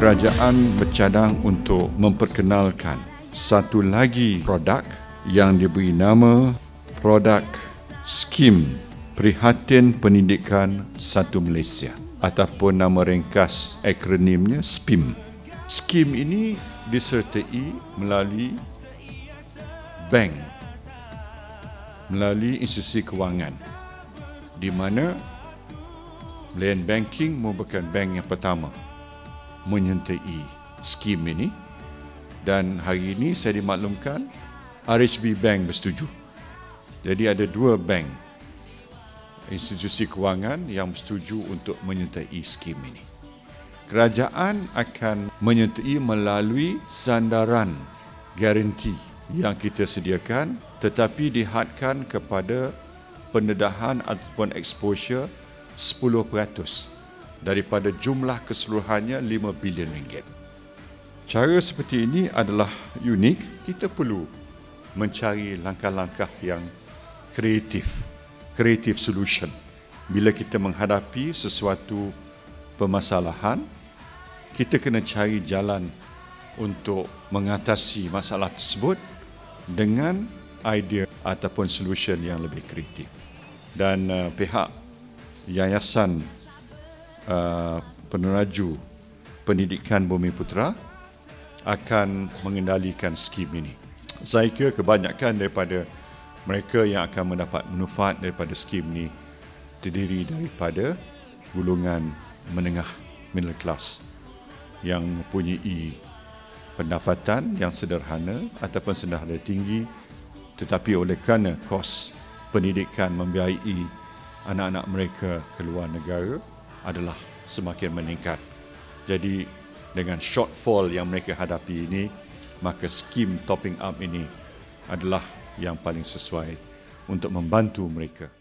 kerajaan bercadang untuk memperkenalkan satu lagi produk yang diberi nama produk skim prihatin pendidikan satu Malaysia ataupun nama ringkas akronimnya SPIM. Skim ini disertai melalui bank melalui institusi kewangan di mana Land Banking merupakan bank yang pertama menyertai skim ini dan hari ini saya dimaklumkan RHB Bank bersetuju. Jadi ada dua bank institusi kewangan yang bersetuju untuk menyertai skim ini. Kerajaan akan menyertai melalui sandaran garanti yang kita sediakan tetapi dihadkan kepada pendedahan ataupun exposure 10% daripada jumlah keseluruhannya 5 bilion ringgit. Cara seperti ini adalah unik. Kita perlu mencari langkah-langkah yang kreatif, kreatif solution. Bila kita menghadapi sesuatu permasalahan, kita kena cari jalan untuk mengatasi masalah tersebut dengan idea ataupun solution yang lebih kreatif. Dan uh, pihak yayasan uh, peneraju pendidikan Bumi Putra akan mengendalikan skim ini. Saya kira kebanyakan daripada mereka yang akan mendapat manfaat daripada skim ini terdiri daripada golongan menengah middle class yang mempunyai pendapatan yang sederhana ataupun sederhana tinggi tetapi oleh kerana kos pendidikan membiayai anak-anak mereka ke luar negara adalah semakin meningkat. Jadi dengan shortfall yang mereka hadapi ini, maka skim topping up ini adalah yang paling sesuai untuk membantu mereka.